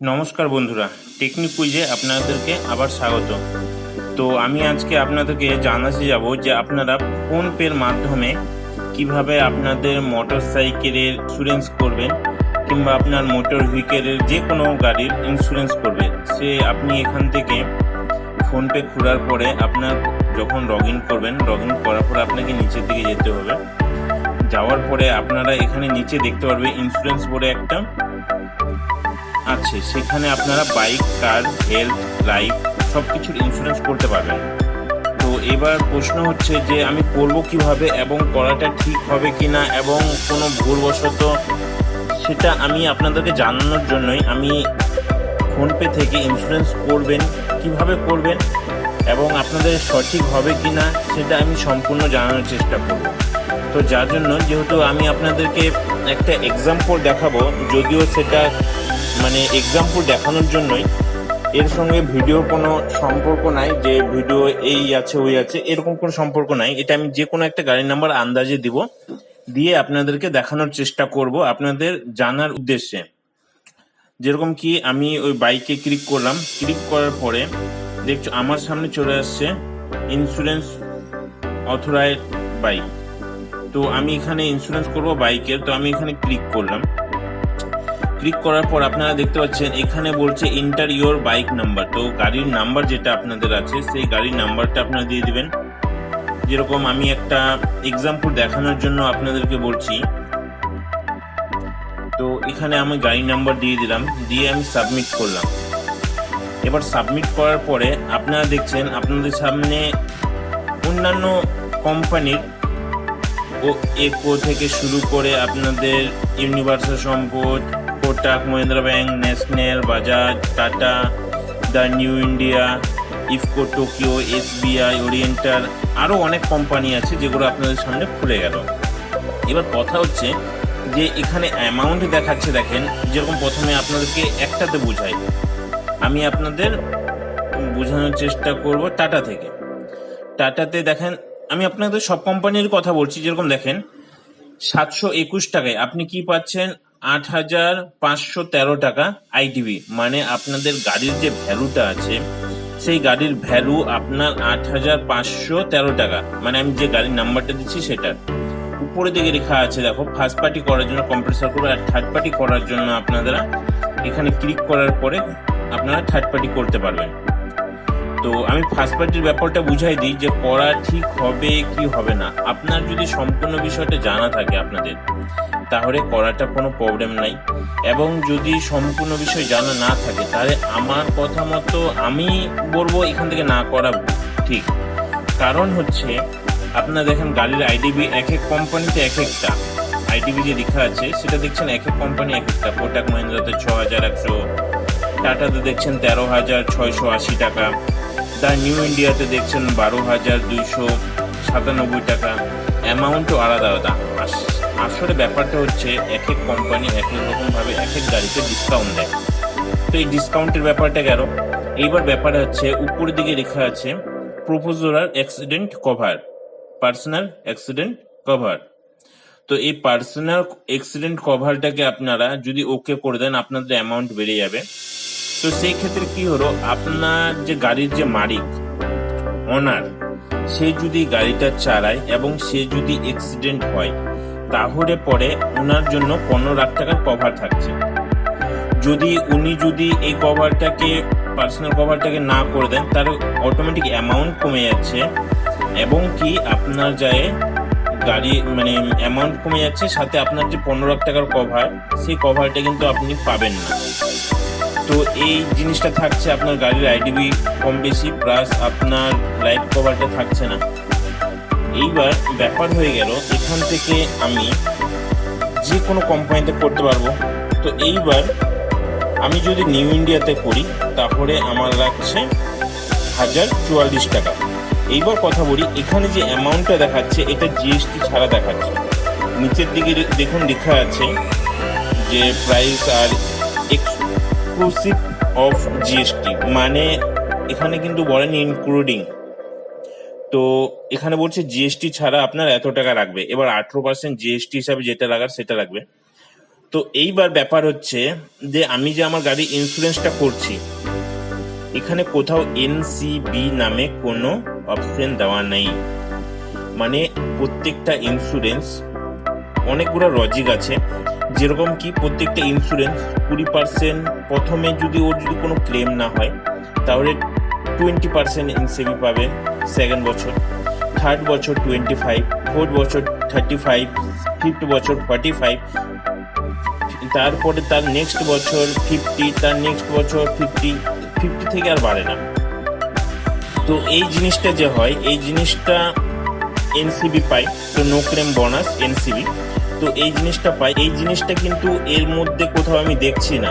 নমস্কার বন্ধুরা টেকনিক কুইজে আপনাদেরকে আবার স্বাগত। তো আমি আজকে আপনাদেরকে জানাতে যাব যে আপনারা ফোন পের মাধ্যমে কীভাবে আপনাদের মোটর সাইকেলের ইন্স্যুরেন্স করবেন কিংবা আপনার মোটর ভেহিকেলের যে কোনো গাড়ির ইন্স্যুরেন্স করবেন। সে আপনি এখান থেকে ফোনপে খোলার পরে আপনার যখন লগ ইন করবেন লগ ইন করার পরে আপনাকে নিচের দিকে যেতে হবে। যাওয়ার পরে আপনারা এখানে নিচে দেখতে পারবে ইন্স্যুরেন্স বলে একটা আছে, সেখানে আপনারা বাইক কার হেলথ লাইফ সব কিছুর ইন্স্যুরেন্স করতে পারবেন। তো এবার প্রশ্ন হচ্ছে যে আমি করব কীভাবে এবং করাটা ঠিক হবে কি না এবং কোনো ভুলবশত সেটা আমি আপনাদেরকে জানানোর জন্যই আমি ফোনপে থেকে ইন্স্যুরেন্স করবেন, কীভাবে করবেন এবং আপনাদের সঠিক হবে কিনা সেটা আমি সম্পূর্ণ জানানোর চেষ্টা করব। তো যার জন্য যেহেতু আমি আপনাদেরকে একটা এক্সাম্পল দেখাবো, যদিও সেটা মানে এক্সাম্পল দেখানোর জন্যই এর সঙ্গে ভিডিওর কোনো সম্পর্ক নাই যে ভিডিও এই আছে, ওই আছে, এরকম কোনো সম্পর্ক নাই। এটা আমি যে কোনো একটা গাড়ির নাম্বার আন্দাজে দিব, দিয়ে আপনাদেরকে দেখানোর চেষ্টা করব আপনাদের জানার উদ্দেশ্যে। যেরকম কি আমি ওই বাইকে ক্লিক করলাম ক্লিক করার পরে দেখছ আমার সামনে চলে আসছে ইন্স্যুরেন্স অথরাইজ বাইক তো আমি এখানে ইন্স্যুরেন্স করব বাইকের তো আমি এখানে ক্লিক করলাম। ক্লিক করার পর আপনারা দেখতে পাচ্ছেন, এখানে বলছে ইন্টার ইওর বাইক নাম্বার তো গাড়ির নাম্বার যেটা আপনাদের আছে, সেই গাড়ির নাম্বারটা আপনারা দিয়ে দিবেন। যেরকম আমি একটা এক্সাম্পল দেখানোর জন্য আপনাদেরকে বলছি। তো এখানে আমি গাড়ি নাম্বার দিয়ে দিলাম, দিয়ে আমি সাবমিট করলাম। এবার সাবমিট করার পরে আপনারা দেখছেন, আপনাদের সামনে অন্যান্য কোম্পানির ও একো থেকে শুরু করে আপনাদের universal Sompo Kotak Mahindra bank national Bajaj Tata the new India IFFCO Tokio SBI oriental আরও অনেক কোম্পানি আছে যেগুলো আপনাদের সামনে খুলে গেল। এবার কথা হচ্ছে যে এখানে অ্যামাউন্ট দেখাচ্ছে, দেখেন, যেরকম প্রথমে আপনাদেরকে একটাতে বোঝাই। আমি আপনাদের বোঝানোর চেষ্টা করব টাটা থেকে। টাটাতে দেখেন, আমি আপনাদের সব কোম্পানির কথা বলছি, যেরকম দেখেন, সাতশো একুশ টাকায় আপনি কি পাচ্ছেন? আট হাজার পাঁচশো তেরো টাকা আইটিভি মানে আপনাদের গাড়ির যে ভ্যালুটা আছে, সেই গাড়ির ভ্যালু আপনার আট হাজার পাঁচশো তেরো টাকা। মানে আমি যে গাড়ির নাম্বারটা দিচ্ছি সেটার উপরে দিকে লেখা আছে, দেখো ফার্স্ট পার্টি করার জন্য কম্প্রেসার করবে আর থার্ড পার্টি করার জন্য আপনারা এখানে ক্লিক করার পরে আপনারা থার্ড পার্টি করতে পারবেন। তো আমি ফার্স্ট পার্টির ব্যাপারটা বুঝাই দিই যে করা ঠিক হবে কি হবে না। আপনার যদি সম্পূর্ণ বিষয়টা জানা থাকে আপনাদের তাহলে করাটা কোনো প্রবলেম নাই। এবং যদি সম্পূর্ণ বিষয় জানা না থাকে, তাহলে আমার কথা মতো আমি বলব এখান থেকে না করা ঠিক। কারণ হচ্ছে, আপনারা দেখেন গাড়ির আইডিবি এক এক কোম্পানিতে এক একটা। আইডিবি যে লেখা আছে, সেটা দেখছেন এক এক কোম্পানি এক একটা। কোটাক মহিন্দ্রাতে ছ হাজার একশো টাটাতে দেখছেন তেরো হাজার, ছয়শো আশি টাকা। দ্য নিউ ইন্ডিয়াতে দেখছেন বারো হাজার দুইশো সাতানব্বই টাকা। অ্যামাউন্টও আলাদা আলাদা। আসলে ব্যাপারটা হচ্ছে এক এক কোম্পানি এক এক রকমভাবে এক এক গাড়িতে ডিসকাউন্ট দেয়। তো এই ডিসকাউন্টের ব্যাপারটা গেল। এইবার ব্যাপারটা হচ্ছে, উপরের দিকে লেখা আছে proposer accident cover personal accident cover তো এই পার্সোনাল অ্যাক্সিডেন্ট কভারটাকে আপনারা যদি ওকে করে দেন, আপনাদের অ্যামাউন্ট বেড়ে যাবে। তো সেই ক্ষেত্রে কি হলো? আপনার যে গাড়ির যে মালিক ওনার সে যদি গাড়িটা চালায় এবং সে যদি অ্যাক্সিডেন্ট হয়, তাহলে পরে ওনার জন্য পনেরো লাখ টাকার কভার থাকছে। যদি উনি যদি এই কভারটাকে পার্সোনাল কভারটাকে না করে দেন, তার অটোমেটিক অ্যামাউন্ট কমে যাচ্ছে এবং কি আপনার যায় গাড়ি মানে অ্যামাউন্ট কমে যাচ্ছে, সাথে আপনার যে পনেরো লাখ টাকার কভার সেই কভারটা কিন্তু আপনি পাবেন না। তো এই জিনিসটা থাকছে আপনার গাড়ির আইডিবি কম বেশি প্লাস আপনার লাইফ কভারটা থাকছে না। এইবার ব্যাপার হয়ে গেল, এখান থেকে আমি যে কোনো কোম্পানিতে করতে পারব। তো এইবার আমি যদি নিউ ইন্ডিয়াতে করি, তাহলে আমার লাগছে হাজার চুয়াল্লিশ টাকা। এইবার কথা বলি, এখানে যে অ্যামাউন্টটা দেখাচ্ছে, এটা জিএসটি ছাড়া দেখাচ্ছে। নিচের দিকে দেখুন, লেখা আছে যে প্রাইস আর এক্সক্লুসিভ অফ জিএসটি মানে এখানে কিন্তু বলেন ইনক্লুডিং তো এখানে বলছে জিএসটি ছাড়া আপনার এত টাকা লাগবে। এবার আঠারো পার্সেন্ট জিএসটি হিসাবে যেটা লাগার সেটা লাগবে। তো এইবার ব্যাপার হচ্ছে যে আমি যে আমার গাড়ির ইন্স্যুরেন্সটা করছি, এখানে কোথাও এনসিবি নামে কোনো অপশন দেওয়া নেই। মানে প্রত্যেকটা ইন্স্যুরেন্স অনেকগুলো লজিক আছে। যেরকম কি প্রত্যেকটা ইন্স্যুরেন্স কুড়ি পার্সেন্ট প্রথমে যদি ওর যদি কোনো ক্লেম না হয়, তাহলে টোয়েন্টি পার্সেন্ট এনসিবি পাবে সেকেন্ড বছর থার্ড বছর টোয়েন্টি ফাইভ ফোর্থ বছর থার্টি ফাইভ ফিফথ বছর ফর্টি ফাইভ তারপরে তার নেক্সট বছর ফিফটি তার নেক্সট বছর ফিফটি ফিফটি থেকে আর বাড়ে না। তো এই জিনিসটা যে হয়, এই জিনিসটা এনসিবি পাই তো নো ক্লেম বোনাস এনসিবি তো এই জিনিসটা পাই, এই জিনিসটা কিন্তু এর মধ্যে কোথাও আমি দেখছি না।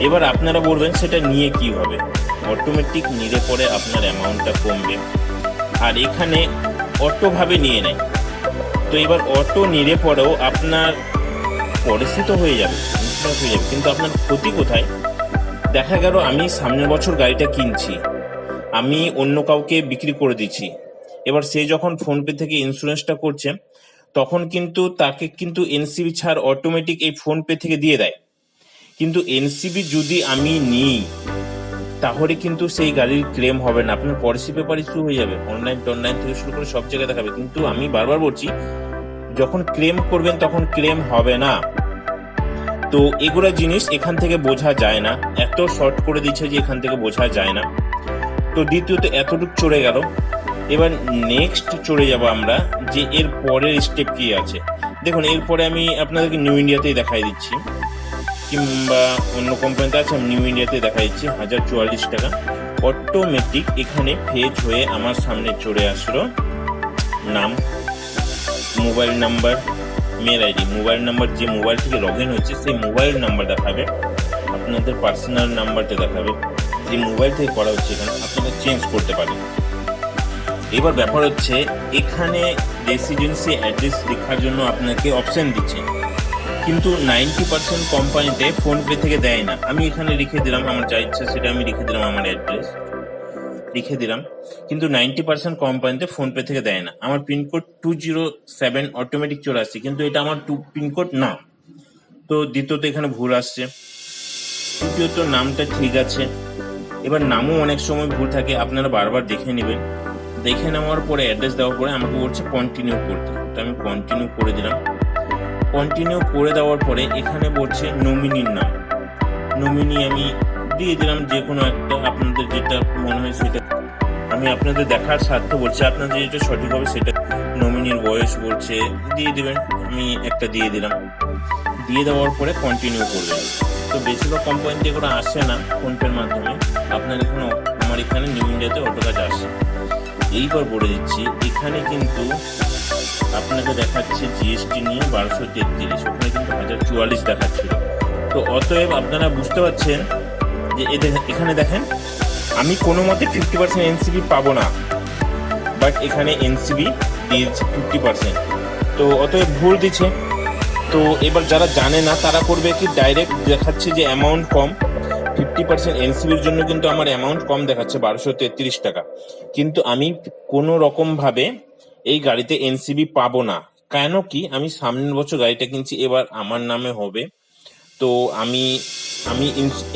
এবার আপনারা বলবেন, সেটা নিয়ে কি হবে? অটোমেটিক নিলে পরে আপনার অ্যামাউন্টটা কমবে। আর এখানে অটোভাবে নিয়ে নেয়। তো এবার অটো নিলে পরেও আপনার পলিসি তো হয়ে যাবে হয়ে যাবে। কিন্তু আপনার ক্ষতি কোথায়? দেখা গেল, আমি সামনের বছর গাড়িটা কিনছি। আমি অন্য কাউকে বিক্রি করে দিচ্ছি। এবার সে যখন ফোনপে থেকে ইন্স্যুরেন্সটা করছে তখন কিন্তু তাকে কিন্তু এনসিবি ছাড় অটোমেটিক এই ফোনপে থেকে দিয়ে দেয়। কিন্তু এনসিবি যদি আমি নিই, তাহলে কিন্তু সেই গাড়ির ক্লেম হবে না। আপনার পলিসি পেপার ইস্যু হয়ে যাবে অনলাইন টনলাইন থেকে শুরু করে সব জায়গায় দেখাবে। কিন্তু আমি বারবার বলছি, যখন ক্লেম করবেন তখন ক্লেম হবে না। তো এগুলো জিনিস এখান থেকে বোঝা যায় না। এত শর্ট করে দিচ্ছে যে এখান থেকে বোঝা যায় না। তো দ্বিতীয়ত এতটুকু চড়ে গেল। এবার নেক্সট চড়ে যাব আমরা যে এর পরের স্টেপ কি আছে। দেখুন, এরপরে আমি আপনাদেরকে নিউ ইন্ডিয়াতেই দেখাই দিচ্ছি। কিংবা অন্য কোম্পানিতে আছে, আমি নিউ ইন্ডিয়াতে দেখা দিচ্ছি, হাজার চুয়াল্লিশ টাকা। অটোমেটিক এখানে ফেজ হয়ে আমার সামনে চড়ে আসলো। নাম mobile number mail ID mobile number যে মোবাইল থেকে লগ ইন হচ্ছে, সেই মোবাইল নাম্বার দেখাবে। আপনাদের পার্সোনাল নাম্বারটা দেখাবে। যে মোবাইল থেকে করা হচ্ছে এখানে, আপনারা চেঞ্জ করতে পারেন। এবার ব্যাপার হচ্ছে, এখানে রেসিডেন্সি অ্যাড্রেস লেখার জন্য আপনাকে অপশন দিচ্ছে। কিন্তু নাইনটি পার্সেন্ট কোম্পানিতে ফোনপে থেকে দেয় না। আমি এখানে লিখে দিলাম, আমার যা ইচ্ছা সেটা আমি লিখে দিলাম, আমার অ্যাড্রেস লিখে দিলাম। কিন্তু নাইনটি পার্সেন্ট কোম্পানিতে ফোনপে থেকে দেয় না। আমার pin code two zero seven automatic চলে আসছে, কিন্তু এটা আমার টু পিনকোড না। তো দ্বিতীয়ত এখানে ভুল আসছে। তৃতীয়ত নামটা ঠিক আছে। এবার নামও অনেক সময় ভুল থাকে, আপনারা বারবার দেখে নেবেন। দেখে নেওয়ার পরে অ্যাড্রেস দেওয়ার পরে আমাকে বলছে কন্টিনিউ করতে। তো আমি কন্টিনিউ করে দিলাম। কন্টিনিউ করে দেওয়ার পরে এখানে বলছে নমিনির নাম। নমিনি আমি দিয়ে দিলাম যে কোনো একটা আপনাদের যেটা মনে হয় সেটা। আমি আপনাদের দেখার স্বার্থে বলছি, আপনাদের যেটা সঠিক হবে সেটা নমিনির বয়স বলছে, দিয়ে দেবেন। আমি একটা দিয়ে দিলাম। দিয়ে দেওয়ার পরে কন্টিনিউ করবেন তো বেশিরভাগ কোম্পানিতে এগুলো আসে না ফোনপের মাধ্যমে। আপনার এখানে, আমার এখানে নিউ ইন্ডিয়াতে অটো কাজ আসে। এইবার বলে দিচ্ছি, এখানে কিন্তু আপনাকে দেখাচ্ছে জিএসটি নিয়ে বারোশো তেত্রিশ, ওখানে কিন্তু হাজার চুয়াল্লিশ দেখাচ্ছিল। তো অতএব আপনারা বুঝতে পারছেন যে এদের- এখানে দেখেন, আমি কোনো মতে ফিফটি পার্সেন্ট এনসিবি পাবো না বাট এখানে এনসিবি দিয়েছে ফিফটি পার্সেন্ট তো অতএব ভুল দিচ্ছে। তো এবার যারা জানে না, তারা করবে কি? ডাইরেক্ট দেখাচ্ছে যে অ্যামাউন্ট কম। ফিফটি পার্সেন্ট এনসিবির জন্য কিন্তু আমার অ্যামাউন্ট কম দেখাচ্ছে বারোশো তেত্রিশ টাকা। কিন্তু আমি কোনো রকম ভাবে এই গাড়িতে এনসিবি পাবো না। কেন কি আমি সামনের বছর গাড়িটা কিনছি, এবার আমার নামে হবে। তো আমি আমি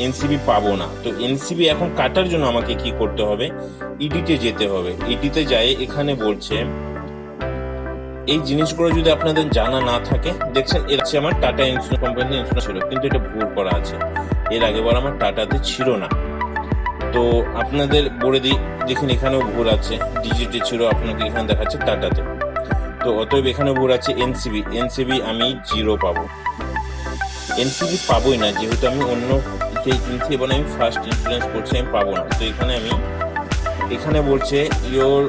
এনসিবি পাবো না। তো এনসিবি এখন কাটার জন্য আমাকে কি করতে হবে? ইডিতে যেতে হবে। ইডিতে যায় এখানে বলছে, এই জিনিসগুলো যদি আপনাদের জানা না থাকে, দেখছেন, এর আমার টাটা ইন্স্যুরেন্স কোম্পানি ইন্স্যুরেন্স ছিল, কিন্তু এটা ভুল করা আছে। এর আগেবার আমার টাটাতে ছিল না। তো আপনাদের বলে দিই, দেখুন, এখানেও ভুল আছে। ডিজিটে ছিল আপনাকে এখানে দেখাচ্ছে টাটাতে। তো অতএব এখানে ভুল আছে, এনসিবি। এনসিবি আমি জিরো পাবো। এনসিবি পাবোই না, যেহেতু আমি অন্য যে কিনছি এবং আমি ফার্স্ট ইন্স্যুরেন্স করছি, আমি পাবো না। তো এখানে আমি, এখানে বলছে your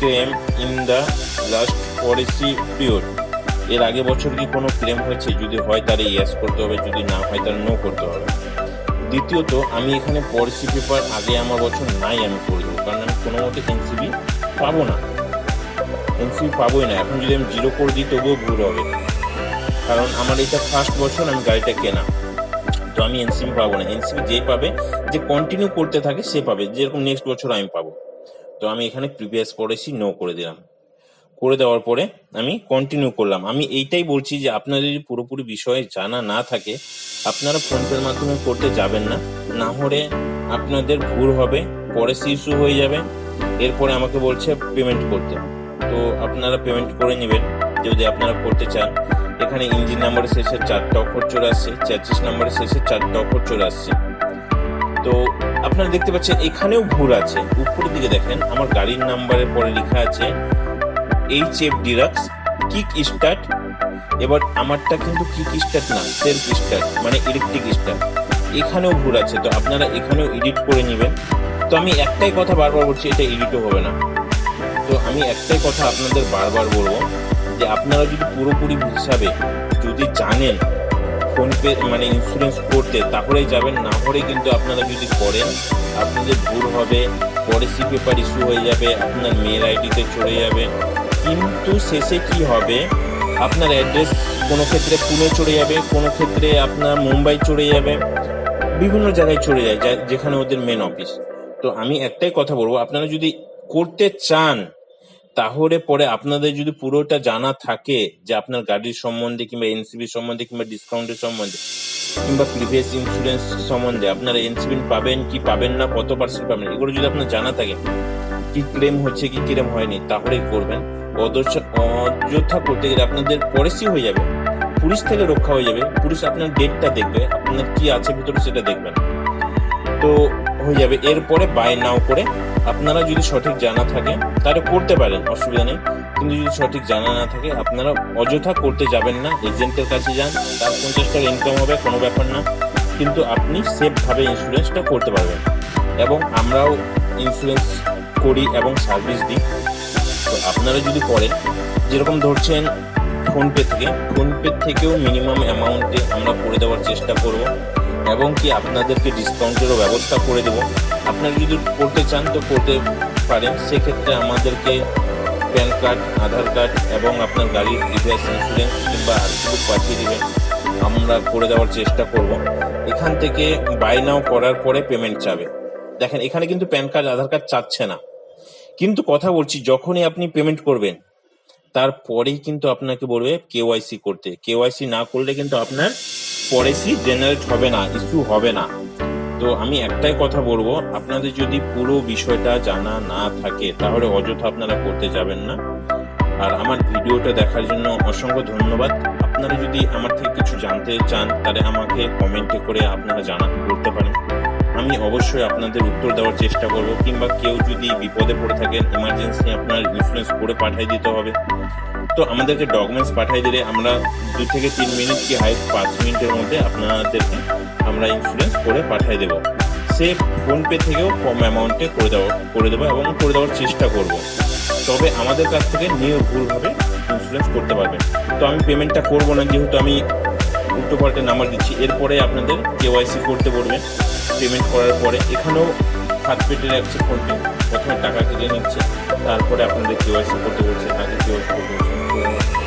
claim in the last policy period এর আগে বছর কি কোনো ক্লেম হয়েছে? যদি হয় তাহলে ইয়েস করতে হবে, যদি না হয় তাহলে নো করতে হবে। দ্বিতীয়ত, আমি এখানে পলিসি পেপার আগে আমার বছর নাই আমি করে দেবো, কারণ আমি কোনো মতে এনসিবি পাবো না। এনসিবি পাবোই না। এখন যদি আমি জিরো করে দিই, তবুও ভুল হবে। কারণ আমার এটা ফার্স্ট বছর, আমি গাড়িটা কেনা। তো আমি এনসিবি পাবো না। এনসিবি যে পাবে, যে কন্টিনিউ করতে থাকে, সে পাবে। যেরকম নেক্সট বছর আমি পাবো। তো আমি এখানে প্রিভিয়াস পলিসি নো করে দিলাম। করে দেওয়ার পরে আমি কন্টিনিউ করলাম। আমি এইটাই বলছি যে আপনাদের যদি পুরোপুরি বিষয়ে জানা না থাকে, আপনারা ফোনপের মাধ্যমে করতে যাবেন না। না হলে আপনাদের ভুল হবে, পরে ইস্যু হয়ে যাবে। এরপরে আমাকে বলছে পেমেন্ট করতে। তো আপনারা পেমেন্ট করে নেবেন। যদি আপনারা করতে চান, এখানে ইঞ্জিন নাম্বারের শেষে চারটা অক্ষর চলে আসছে চ্যাচিস নাম্বারের শেষে চারটা অক্ষর চলে আসছে। তো আপনারা দেখতে পাচ্ছেন, এখানেও ভুল আছে। উপরের দিকে দেখেন, আমার গাড়ির নাম্বারের পরে লেখা আছে H F deluxe kick start এবার আমারটা কিন্তু কিক স্টার্ট না সেলফ স্টার্ট মানে ইলেকট্রিক স্টার্ট এখানেও ভুল আছে, তো আপনারা এখানেও এডিট করে নেবেন। তো আমি একটাই কথা বারবার বলছি, এটা এডিটও হবে না। তো আমি একটাই কথা আপনাদের বারবার বলব, যে আপনারা যদি পুরোপুরি হিসাবে যদি জানেন ফোনপে মানে ইন্স্যুরেন্স করতে, তাহলেই যাবেন। না হলে কিন্তু আপনারা যদি করেন, আপনাদের ভুল হবে পরে সি পেপার ইস্যু হয়ে যাবে, আপনার মেয়ের আইডিতে চলে যাবে। কিন্তু শেষে কি হবে? আপনার অ্যাড্রেস কোনো ক্ষেত্রে পুনে চলে যাবে, কোনো ক্ষেত্রে আপনার মুম্বাই চলে যাবে, বিভিন্ন জায়গায় চলে যায় যেখানে ওদের মেন অফিস তো আমি একটাই কথা বলব, আপনারা যদি করতে চান, তাহলে পরে আপনাদের যদি পুরোটা জানা থাকে যে আপনার গাড়ির সম্বন্ধে কিংবা এনসিবি সম্বন্ধে কিংবা ডিসকাউন্টের সম্বন্ধে, কিংবা প্রিভিয়াস ইন্স্যুরেন্স সম্বন্ধে আপনারা এনসিবি পাবেন কি পাবেন না, কত পার্সেন্ট পাবেন, এগুলো যদি আপনার জানা থাকে, কি ক্লেম হচ্ছে, কি ক্লেম হয়নি, তাহলেই করবেন। অযথা করতে গেলে আপনাদের পরেসি হয়ে যাবে। পুলিশ থেকে রক্ষা হয়ে যাবে। পুলিশ আপনার ডেটটা দেখবে, আপনার কি আছে ভিতরে সেটা দেখবেন। তো হয়ে যাবে। এরপরে বাই নাও করে আপনারা যদি সঠিক জানা থাকে, তাহলে করতে পারেন, অসুবিধা নেই। কিন্তু যদি সঠিক জানা না থাকে, আপনারা অযথা করতে যাবেন না। এজেন্টের কাছে যান, তার পঞ্চাশ টাকা ইনকাম হবে, কোনো ব্যাপার না। কিন্তু আপনি সেফভাবে ইন্স্যুরেন্সটা করতে পারবেন। এবং আমরাও ইন্স্যুরেন্স করি এবং সার্ভিস দিই। তো আপনারা যদি করেন যেরকম ধরছেন ফোনপে থেকে, ফোনপে থেকেও মিনিমাম অ্যামাউন্টে আমরা করে দেওয়ার চেষ্টা করব এবং কি আপনাদেরকে ডিসকাউন্টেরও ব্যবস্থা করে দেব। আপনারা যদি করতে চান তো করতে পারেন, সেক্ষেত্রে আমাদেরকে প্যান কার্ড, আধার কার্ড এবং আপনার গাড়ির প্রিভিয়াস ইন্স্যুরেন্স কিংবা আরসি বুক পাঠিয়ে দেবেন। আমরা করে দেওয়ার চেষ্টা করব। এখান থেকে বাই নাও করার পরে পেমেন্ট চাবে। দেখেন, এখানে কিন্তু প্যান কার্ড, আধার কার্ড চাচ্ছে না। কিন্তু কথা বলছি, যখনই আপনি পেমেন্ট করবেন, তারপরেই কিন্তু আপনাকে বলবে কেওয়াইসি করতে। কেওয়াইসি না করলে কিন্তু আপনার পলিসি জেনারেট হবে না ইস্যু হবে না। তো আমি একটাই কথা বলব, আপনাদের যদি পুরো বিষয়টা জানা না থাকে, তাহলে অযথা আপনারা করতে যাবেন না। আর আমার ভিডিওটা দেখার জন্য অসংখ্য ধন্যবাদ। আপনারা যদি আমার থেকে কিছু জানতে চান, তাহলে আমাকে কমেন্টে করে আপনারা জানা বলতে পারেন। আমি অবশ্যই আপনাদের উত্তর দেওয়ার চেষ্টা করব, কিংবা কেউ যদি বিপদে পড়ে থাকেন ইমার্জেন্সি আপনার ইন্স্যুরেন্স করে পাঠিয়ে দিতে হবে। তো আমাদেরকে ডকুমেন্টস পাঠিয়ে দিলে আমরা দু থেকে তিন মিনিট কি হাই পাঁচ মিনিটের মধ্যে আপনাদেরকে আমরা ইন্স্যুরেন্স করে পাঠিয়ে দেবো। সে ফোনপে থেকেও কম অ্যামাউন্টে করে দেওয়া, করে দেবো এবং করে দেওয়ার চেষ্টা করব। তবে আমাদের কাছ থেকে নিয়ে ভুলভাবে ইন্স্যুরেন্স করতে পারবেন তো আমি পেমেন্টটা করব না, যেহেতু আমি উল্টো পাল্টে নাম্বার দিচ্ছি, এরপরে আপনাদের কেওয়াইসি করতে বলবেন পেমেন্ট করার পরে এখানেও হাত পেটে রাখছে ফোনপে প্রথমে টাকা কেটে নিচ্ছে, তারপরে আপনাদের কেওয়াইসি করতে বলছে আগে কেওয়াইসি করতে বলছে।